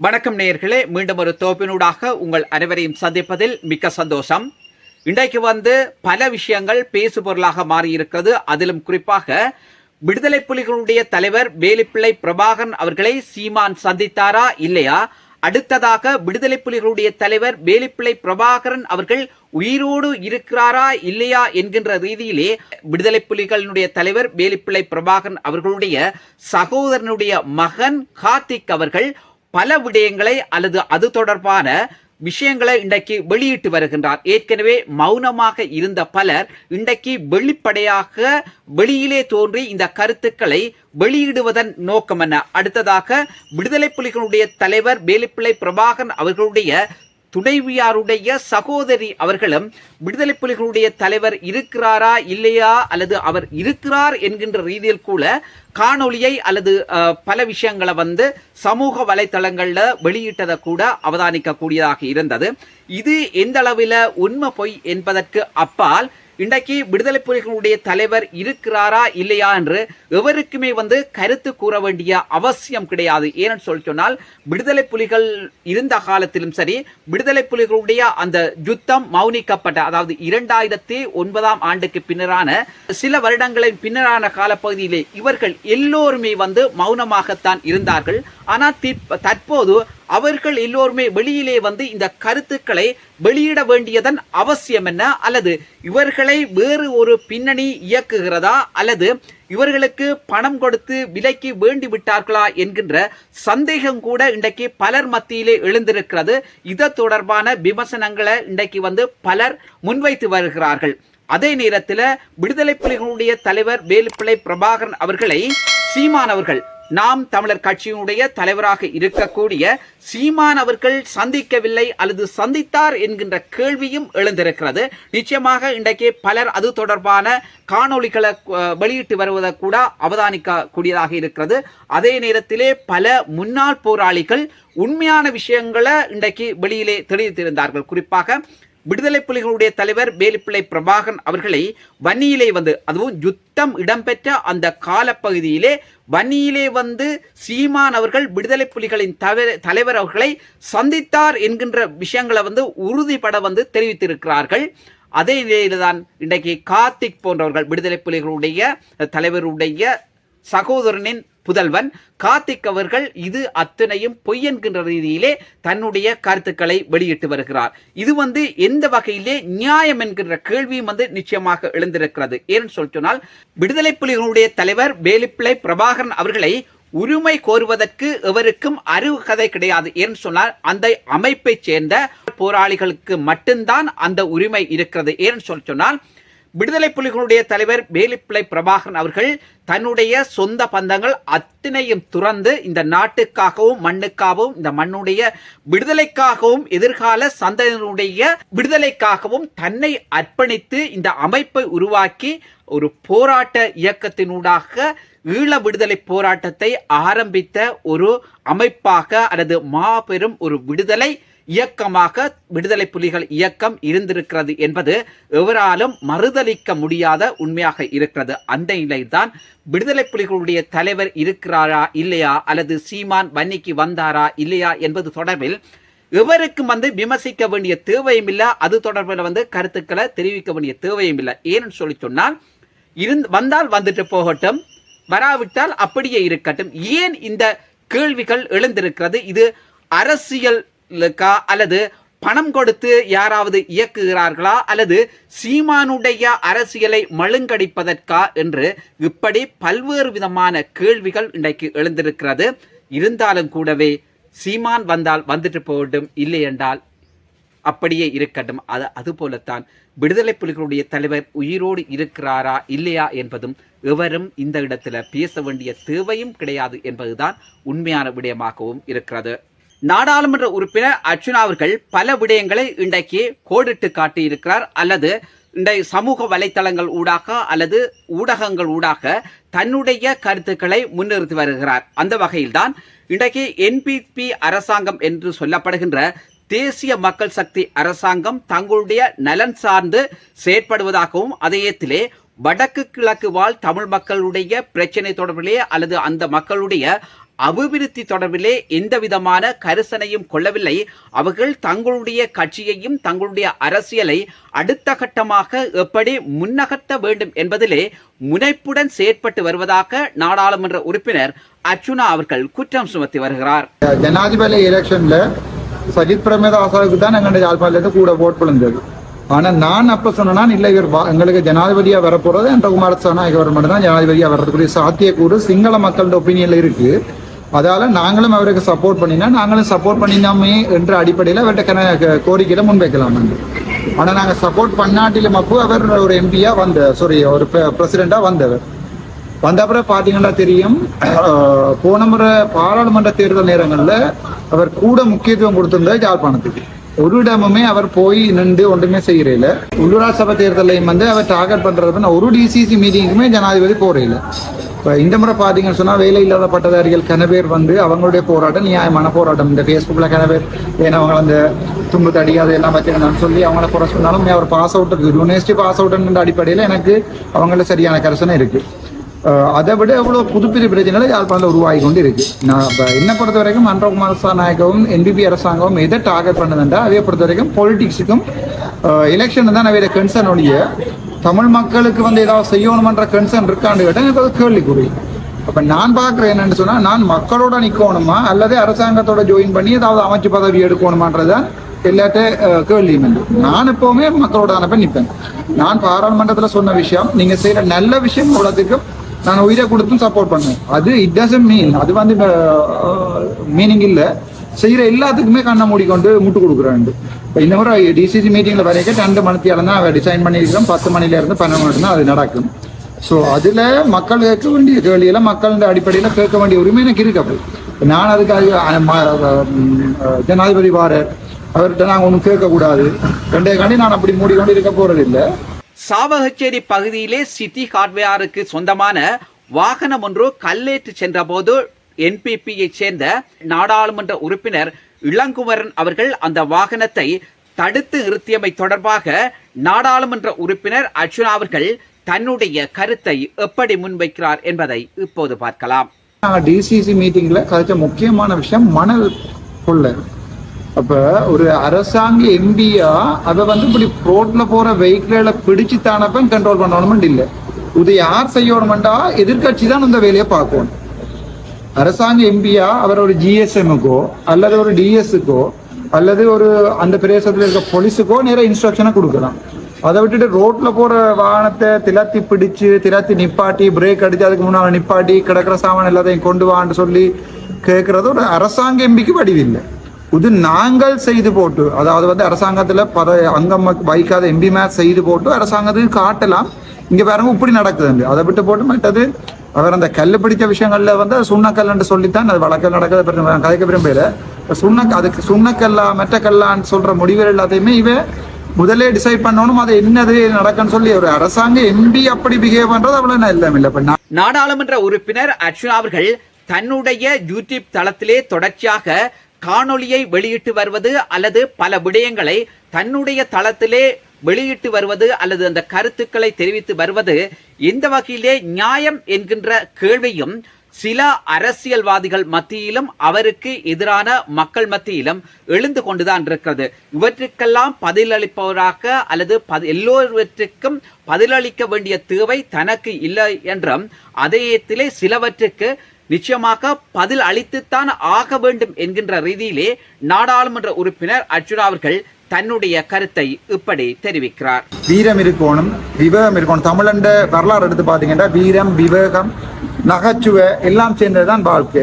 வணக்கம் நேயர்களே மீண்டும் ஒரு தோப்பினூடாக உங்கள் அனைவரையும் சந்திப்பதில் மிக்க சந்தோஷம். இன்றைக்கு வந்து பல விஷயங்கள் பேசு பொருளாக மாறியிருக்கிறது. அதிலும் குறிப்பாக விடுதலை புலிகளுடைய தலைவர் வேலுப்பிள்ளை பிரபாகரன் அவர்களை சீமான் சந்தித்தாரா இல்லையா? அடுத்ததாக விடுதலை புலிகளுடைய தலைவர் வேலுப்பிள்ளை பிரபாகரன் அவர்கள் உயிரோடு இருக்கிறாரா இல்லையா என்கின்ற ரீதியிலே விடுதலை புலிகளினுடைய தலைவர் வேலுப்பிள்ளை பிரபாகரன் அவர்களுடைய சகோதரனுடைய மகன் கார்த்திக் அவர்கள் பல விடயங்களை அல்லது அது தொடர்பான விஷயங்களை இன்றைக்கு வெளியிட்டு வருகின்றார். ஏற்கனவே மௌனமாக இருந்த பலர் இன்றைக்கு வெளிப்படையாக வெளியிலே தோன்றி இந்த கருத்துக்களை வெளியிடுவதன் நோக்கம் என்ன? அடுத்ததாக விடுதலை புலிகளுடைய தலைவர் வேலுப்பிள்ளை பிரபாகரன் அவர்களுடைய துணைவியாருடைய சகோதரி அவர்களும் விடுதலை புலிகளுடைய தலைவர் இருக்கிறாரா இல்லையா அல்லது அவர் இருக்கிறார் என்கின்ற ரீதியில் கூட காணொளியை அல்லது பல விஷயங்களை வந்து சமூக வலைத்தளங்களில் வெளியிட்டதை கூட அவதானிக்கக்கூடியதாக இருந்தது. இது எந்த அளவில் உண்மை பொய் என்பதற்கு அப்பால் இன்றைக்கு விடுதலை புலிகளுடைய தலைவர் இருக்கிறாரா இல்லையா என்று எவருக்குமே வந்து கருத்து கூற வேண்டிய அவசியம் கிடையாது. ஏன்னு சொல்லி சொன்னால் விடுதலை புலிகள் இருந்த காலத்திலும் சரி விடுதலை புலிகளுடைய அந்த யுத்தம் மௌனிக்கப்பட்ட அதாவது இரண்டாயிரத்தி ஒன்பதாம் ஆண்டுக்கு பின்னரான சில வருடங்களின் பின்னரான காலப்பகுதியிலே இவர்கள் எல்லோருமே வந்து மௌனமாகத்தான் இருந்தார்கள். ஆனால் திப்- தற்போது அவர்கள் எல்லோருமே வெளியிலே வந்து இந்த கருத்துக்களை வெளியிட வேண்டியதன் அவசியம் என்ன? அல்லது இவர்களை வேறு ஒரு பின்னணி இயக்குகிறதா? அல்லது இவர்களுக்கு பணம் கொடுத்து விலைக்கு வேண்டி விட்டார்களா? என்கின்ற சந்தேகம் கூட இன்றைக்கு பலர் மத்தியிலே எழுந்திருக்கிறது. இது தொடர்பான விமர்சனங்களை இன்றைக்கு வந்து பலர் முன்வைத்து வருகிறார்கள். அதே நேரத்தில் விடுதலை புலிகளுடைய தலைவர் வேலுப்பிள்ளை பிரபாகரன் அவர்களை சீமான் அவர்கள் நாம் தமிழர் கட்சியினுடைய தலைவராக இருக்கக்கூடிய சீமான் அவர்கள் சந்திக்கவில்லை அல்லது சந்தித்தார் என்கின்ற கேள்வியும் எழுந்திருக்கிறது. நிச்சயமாக இன்றைக்கு பலர் அது தொடர்பான காணொளிகளை வெளியிட்டு வருவதை கூட அவதானிக்க கூடியதாக இருக்கிறது. அதே நேரத்திலே பல முன்னாள் போராளிகள் உண்மையான விஷயங்களை இன்றைக்கு வெளியிலே தெரிவித்திருந்தார்கள். குறிப்பாக விடுதலை புலிகளுடைய தலைவர் வேலுப்பிள்ளை பிரபாகரன் அவர்களை வன்னியிலே வந்து அதுவும் யுத்தம் இடம்பெற்ற அந்த காலப்பகுதியிலே வன்னியிலே வந்து சீமான் அவர்கள் விடுதலை புலிகளின் தவிர தலைவர் அவர்களை சந்தித்தார் என்கின்ற விஷயங்களை வந்து உறுதிபட வந்து தெரிவித்திருக்கிறார்கள். அதே நிலையில்தான் இன்றைக்கு கார்த்திக் போன்றவர்கள் விடுதலை புலிகளுடைய தலைவருடைய சகோதரனின் புதல்வன் கார்த்திக் அவர்கள் இது அத்தனையும் பொய் என்கின்ற ரீதியிலே தன்னுடைய கருத்துக்களை வெளியிட்டு வருகிறார். இது வந்து எந்த வகையிலே நியாயம் என்கின்ற கேள்வியும் வந்து நிச்சயமாக எழுந்திருக்கிறது. ஏன்னு சொல்லி சொன்னால் விடுதலை புலிகளுடைய தலைவர் வேலுப்பிள்ளை பிரபாகரன் அவர்களை உரிமை கோருவதற்கு எவருக்கும் அறிவு கதை கிடையாது. ஏன்னு சொன்னால் அந்த அமைப்பை சேர்ந்த போராளிகளுக்கு மட்டும்தான் அந்த உரிமை இருக்கிறது. ஏன்னு சொல்லி சொன்னால் விடுதலை புலிகளுடைய தலைவர் வேலுப்பிள்ளை பிரபாகரன் அவர்கள் தன்னுடைய சொந்த பந்தங்கள் அத்தனையும் துறந்து இந்த நாட்டுக்காகவும் மண்ணுக்காகவும் இந்த மண்ணுடைய விடுதலைக்காகவும் எதிர்கால சந்ததியினுடைய விடுதலைக்காகவும் தன்னை அர்ப்பணித்து இந்த அமைப்பை உருவாக்கி ஒரு போராட்ட இயக்கத்தினூடாக ஈழ விடுதலை போராட்டத்தை ஆரம்பித்த ஒரு அமைப்பாக அல்லது மாபெரும் ஒரு விடுதலை இயக்கமாக விடுதலை புலிகள் இயக்கம் இருந்திருக்கிறது என்பது எவராலும் மறுதலிக்க முடியாத உண்மையாக இருக்கிறது. அந்த நிலைதான் விடுதலை புலிகளுடைய தலைவர் இருக்கிறாரா இல்லையா? அல்லது சீமான் வன்னிக்கு வந்தாரா இல்லையா? என்பது தொடர்பில் எவருக்கும் வந்து விமர்சிக்க வேண்டிய தேவையும் இல்லை. அது தொடர்பில் வந்து கருத்துக்களை தெரிவிக்க வேண்டிய தேவையும் இல்லை. ஏன்னு சொல்லி சொன்னால் இருந் வந்தால் வந்துட்டு போகட்டும் வராவிட்டால் அப்படியே இருக்கட்டும். ஏன் இந்த கேள்விகள் எழுந்திருக்கிறது? இது அரசியல் இருக்கா அல்லது பணம் கொடுத்து யாராவது இயக்குகிறார்களா? அல்லது சீமானுடைய அரசியலை மழுங்கடிப்பதற்கா? என்று இப்படி பல்வேறு விதமான கேள்விகள் இன்றைக்கு எழுந்திருக்கிறது. இருந்தாலும் கூடவே சீமான் வந்தால் வந்துட்டு போகட்டும் இல்லை என்றால் அப்படியே இருக்கட்டும். அது அதுபோலத்தான் விடுதலை புலிகளுடைய தலைவர் உயிரோடு இருக்கிறாரா இல்லையா என்பதும் எவரும் இந்த இடத்துல பேச வேண்டிய தேவையும் கிடையாது என்பதுதான் உண்மையான விடயமாகவும் இருக்கிறது. நாடாளுமன்ற உறுப்பினர் அர்ஜுனா அவர்கள் பல விடயங்களை இன்றைக்கு கோடிட்டு காட்டியிருக்கிறார். அல்லது இன்றைய சமூக வலைத்தளங்கள் ஊடாக அல்லது ஊடகங்கள் ஊடாக தன்னுடைய கருத்துக்களை முன்னிறுத்தி வருகிறார். அந்த வகையில்தான் இன்றைக்கு என்பிபி அரசாங்கம் என்று சொல்லப்படுகின்ற தேசிய மக்கள் சக்தி அரசாங்கம் தங்களுடைய நலன் சார்ந்து செயற்படுவதாகவும் அதேத்திலே வடக்கு கிழக்கு வாழ் தமிழ் மக்களுடைய பிரச்சனை தொடர்பிலே அல்லது அந்த மக்களுடைய அபிவிருத்தி தொடர்பிலே எந்த விதமான கரிசனையும் கொள்ளவில்லை. அவர்கள் தங்களுடைய கட்சியையும் தங்களுடைய அரசியலை அடுத்த கட்டமாக எப்படி முன்னகர்த்த வேண்டும் என்பதிலே முனைப்புடன் செயற்பட்டு வருவதாக நாடாளுமன்ற உறுப்பினர் அர்ச்சுனா அவர்கள் குற்றம் சுமத்தி வருகிறார். ஜனாதிபதி எலெக்ஷன்ல சஜித் பிரேமதாசாவுக்கு தான் எங்களுடைய யாழ்ப்பாணத்துல கூட ஓட் விழுந்தது. ஆனா நான் அப்ப சொன்னா இல்ல இவர் வா- எங்களுக்கு ஜனாதிபதியா வரப்போறது என்ற குமாரசாமி கவர்மெண்ட் தான் ஜனாதிபதியா வர்றதுக்குரிய சாத்தியக்கூறு. சிங்கள மக்களோட ஒப்பீனியன்ல இருக்கு. அதால நாங்களும் அவருக்கு சப்போர்ட் பண்ணினா நாங்களும் சப்போர்ட் பண்ணினாமே என்ற அடிப்படையில் அவர்கிட்ட கோரிக்கையில முன்வைக்கலாம் ஆனா நாங்க சப்போர்ட் பண்ணாட்டிலும் அப்போ அவர் ஒரு எம்பியா வந்த சாரி ஒரு பிரசிடென்டா வந்தவர். வந்த அப்புறம் பாத்தீங்கன்னா தெரியும் போன முறை பாராளுமன்ற தேர்தல் நேரங்கள்ல அவர் கூட முக்கியத்துவம் கொடுத்திருந்தார் யாழ்ப்பாணத்துக்கு. ஒரு இடமுமே அவர் போய் நின்று ஒன்றுமே செய்யறையில உள்ளூராட்சி சபை தேர்தலையும் வந்து அவர் டார்கெட் பண்றது ஒரு டிசிசி மீட்டிங்குமே ஜனாதிபதி போறையில இப்போ இந்த முறை பார்த்தீங்கன்னு சொன்னால் வேலை இல்லாத பட்டதாரிகள் கன பேர் வந்து அவங்களுடைய போராட்டம் நியாயமான போராட்டம். இந்த ஃபேஸ்புக்கில் கன பேர் ஏன்னா அவங்க அந்த தும்பு தடி அதெல்லாம் வச்சிருந்தான்னு சொல்லி அவங்கள குறை சொன்னாலும் அவர் பாஸ் அவுட் யூனிவர்சிட்டி பாஸ் அவுட்ன்ற அடிப்படையில் எனக்கு அவங்கள சரியான கரிசனம் இருக்குது அதை விட எவ்வளோ புதுப்பிரி பிரச்சனைகள் யாழ்ப்பாணத்தில் உருவாகி கொண்டு இருக்கு. நான் இப்போ என்னை பொறுத்த வரைக்கும் அன்றகுமார் நாயகவும் என்பிபி அரசாங்கமும் எதை டார்கெட் பண்ணுதுன்றா அதை பொறுத்த வரைக்கும் பொலிட்டிக்ஸுக்கும் எலெக்ஷன் தான் வேறு கன்சர்ன் ஒழிய தமிழ் மக்களுக்கு வந்து ஏதாவது செய்யணுமன்ற கன்சர்ன் இருக்கான்னு கேட்டால் எனக்கு அது கேள்விக்குறி. அப்ப நான் பார்க்குறேன் என்னன்னு சொன்னா நான் மக்களோட நிக்கணுமா? அல்லது அரசாங்கத்தோட ஜாயின் பண்ணி ஏதாவது அமைச்சு பதவி எடுக்கணுமான்றதான் எல்லாட்ட அஹ், கேள்வியும் நான் எப்பவுமே மக்களோட அனுப்ப நிற்பேன் நான் பாராளுமன்றத்துல சொன்ன விஷயம் நீங்க செய்யற நல்ல விஷயம் உலகத்துக்கும் நான் உயிரை கொடுத்தும் சப்போர்ட் பண்ணேன் அது இட் டசன் மீன் அது வந்து மீனிங் இல்லை. செய்கிற எல்லாத்துக்குமே கண்ணை மூடிக்கொண்டு முட்டு கொடுக்குறேன் இப்போ இந்த முறை டிசிசி மீட்டிங்கில் வரைக்கும் ரெண்டு மணித்தியால தான் டிசைன் பண்ணியிருக்கிறோம். பத்து மணிலேருந்து பன்னெண்டு மணி தான் அது நடக்கும். ஸோ அதில் மக்கள் கேட்க வேண்டிய கேள்வியில மக்கள் அடிப்படையில் கேட்க வேண்டிய உரிமை எனக்கு இருக்கு அப்படி நான் அதுக்காக ஜனாதிபதி வார அவர்கிட்ட நாங்கள் ஒன்றும் கேட்கக்கூடாது. ரெண்டே காண்டி நான் அப்படி மூடிக்கொண்டு இருக்க போறது இல்லை சாவகச்சேரி பகுதியிலே சிட்டி ஹார்ட்வேருக்கு சொந்தமான வாகனம் ஒன்று கல்லேற்று சென்றபோது என்பிபியை சேர்ந்த நாடாளுமன்ற உறுப்பினர் இளங்குமரன் அவர்கள் அந்த வாகனத்தை தடுத்து நிறுத்தியமை தொடர்பாக நாடாளுமன்ற உறுப்பினர் அர்ஜுனா அவர்கள் தன்னுடைய கருத்தை எப்படி முன்வைக்கிறார் என்பதை இப்போது பார்க்கலாம். டிசிசி மீட்டிங்ல கதைச்ச முக்கியமான விஷயம் மணல் கொள்ள. அப்ப ஒரு அரசாங்க எம்பியா அதை வந்து இப்படி ரோட்ல போற வெஹிக்கிள பிடிச்சு தானப்ப கண்ட்ரோல் பண்ணணும்னு இல்லை. இது யார் செய்யணும்டா? எதிர்கட்சி தான் இந்த வேலையை பார்க்கணும். அரசாங்க எம்பியா அவர் ஒரு ஜிஎஸ்எம்முக்கோ அல்லது ஒரு டிஎஸ்க்கோ அல்லது ஒரு அந்த பிரதேசத்தில் இருக்க போலீஸுக்கோ நேர இன்ஸ்ட்ரக்ஷனை கொடுக்கலாம். அதை விட்டுட்டு ரோட்ல போற வாகனத்தை திலத்தி பிடிச்சு திலத்தி நிப்பாட்டி பிரேக் அடிச்சு அதுக்கு முன்னால் நிப்பாட்டி கிடக்கிற சாமான் எல்லாத்தையும் கொண்டு வான்னு சொல்லி கேட்கறது ஒரு அரசாங்க எம்பிக்கு வடிவில்லை. இது நாங்கள் செய்து போட்டு அதாவது வந்து அரசாங்கத்துல பத அங்கம் வைக்காத எம்பி மேட்ச் செய்து போட்டு அரசாங்கத்துக்கு காட்டலாம். இங்க பாருங்க இப்படி நடக்குது அதை விட்டு போட்டு மற்றது அவர் அந்த கல் பிடிச்ச விஷயங்கள்ல வந்து அது சொல்லித்தான் அது வழக்கம் நடக்கிறத. பற்றி நான் கதைக்க விரும்பல. சுண்ண அதுக்கு சுண்ணக்கல்லா மெட்டக்கல்லான்னு சொல்ற முடிவுகள் எல்லாத்தையுமே இவன் முதலே டிசைட் பண்ணணும். அது என்னது நடக்குன்னு சொல்லி ஒரு அரசாங்க எம்பி அப்படி பிஹேவ் பண்றது அவ்வளவு நல்ல இல்லை. இப்ப நான் நாடாளுமன்ற உறுப்பினர் அர்ச்சுனா அவர்கள் தன்னுடைய யூடியூப் தளத்திலே தொடர்ச்சியாக காணொளியை வெளியிட்டு வருவது அல்லது பல விடயங்களை தன்னுடைய தளத்திலே வெளியிட்டு வருவது அல்லது அந்த கருத்துக்களை தெரிவித்து வருவது எந்த வகையிலே நியாயம் என்கின்ற கேள்வியும் சில அரசியல்வாதிகள் மத்தியிலும் அவருக்கு எதிரான மக்கள் மத்தியிலும் எழுந்து கொண்டுதான் இருக்கிறது. இவற்றுக்கெல்லாம் பதிலளிப்பவராக அல்லது பதி- எல்லோருவற்றுக்கும் பதிலளிக்க வேண்டிய தேவை தனக்கு இல்லை என்றும் அதேத்திலே சிலவற்றுக்கு நிச்சயமாக பதில் அளித்துத்தான் ஆக வேண்டும் என்கின்ற ரீதியிலே நாடாளுமன்ற உறுப்பினர் அர்ஜுனா அவர்கள் தன்னுடைய கருத்தை இப்படி தெரிவிக்கிறார். வீரம் இருக்கணும் விவேகம் இருக்கணும். தமிழண்ட வரலாறு எடுத்து பாத்தீங்கன்னா வீரம் விவேகம் நகைச்சுவை எல்லாம் சேர்ந்ததுதான் வாழ்க்கை.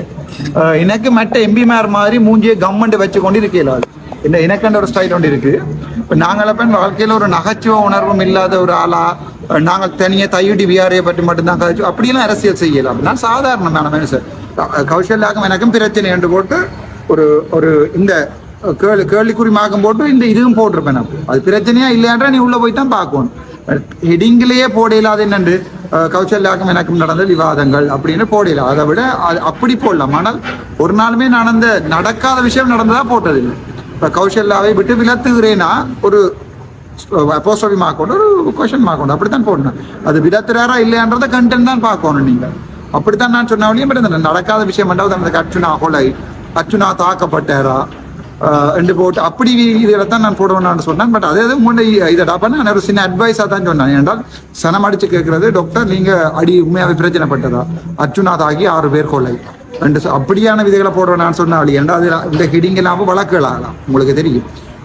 எனக்கு மற்ற எம்பிமார் மாதிரி மூஞ்சியை கம்மண்டு வச்சு கொண்டு இருக்கலாது இந்த எனக்கண்ட ஒரு ஸ்டைல் ஒன்று இருக்கு. இப்போ நாங்களப்ப வாழ்க்கையில் ஒரு நகைச்சுவை உணர்வும் இல்லாத ஒரு ஆளா நாங்கள் தனியாக தையுடி விஆரையை பற்றி மட்டும்தான் கதைச்சு அப்படிலாம் அரசியல் செய்யலாம். நான் சாதாரணமான மனுஷன். அஹ் கௌசல்யாக்கும் எனக்கும் பிரச்சனை என்று போட்டு ஒரு ஒரு இந்த கேள்வி கேள்விக்குறி மார்க்கம் போட்டு இந்த இதுவும் போட்டிருப்பேன் நான். அது பிரச்சனையா இல்லையான்றா நீ உள்ள போய் தான் பார்க்கணும். ஹெடிங்கிலேயே போடையில அது என்னண்டு கௌசல்யாக்கும் எனக்கும் நடந்த விவாதங்கள் அப்படின்னு போடையில. அதை விட அது அப்படி போடலாம். ஆனால் ஒரு நாளுமே நடந்த நடக்காத விஷயம் நடந்ததா போட்டதில்லை. இப்போ கௌசல்யாவை விட்டு விலத்துகிறேன்னா ஒரு அப்போஸ்டபி மார்க் ஒரு கொஷின் மார்க் அப்படித்தான் போடணும். அது விலத்துறாரா இல்லையான்றத கண்டென்ட் தான் பார்க்கணும் நீங்கள். அப்படித்தான் நான் சொன்ன வழியும் பட் நடக்காத விஷயம் பண்ணாவது அந்த அர்ச்சுனா கொலை அர்ச்சுனா தாக்கப்பட்டாரா? ரெண்டு போட்டு அப்படி இதில் தான் நான் போடுவேன் சொன்னேன். பட் அதே உங்களுடைய இதை பண்ண நான் ஒரு சின்ன அட்வைஸாக தான் சொன்னேன். என்றால் சனம் அடித்து கேட்கறது டாக்டர் நீங்கள் அடி உண்மையாகவே பிரச்சனைப்பட்டதா? அர்ஜுனாத் ஆகி ஆறு பேர் கொலை. ரெண்டு அப்படியான விதைகளை போடுவேன் நான் சொன்ன வழி என்றால் அதில் இந்த ஹிடிங் வழக்குகளாகலாம். உங்களுக்கு தெரியும்.